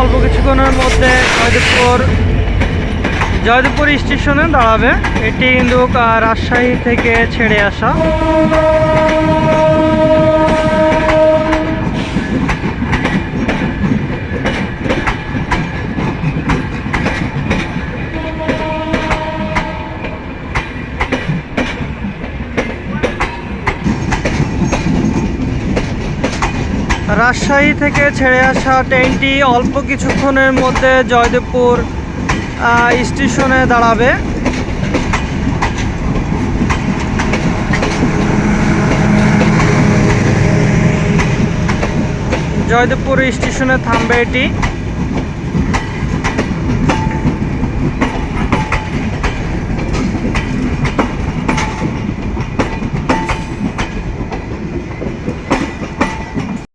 অল্প কিছুক্ষণের মধ্যে জয়দেবপুর জয়দেবপুর স্টেশনে দাঁড়াবে। এটি কিন্তু রাজশাহী থেকে ছেড়ে আসা। রাজশাহী থেকে ছেড়ে আসা ট্রেনটি অল্প কিছুক্ষণের মধ্যে জয়দেবপুর স্টেশনে দাঁড়াবে। জয়দেবপুর স্টেশনে থামবে এটি।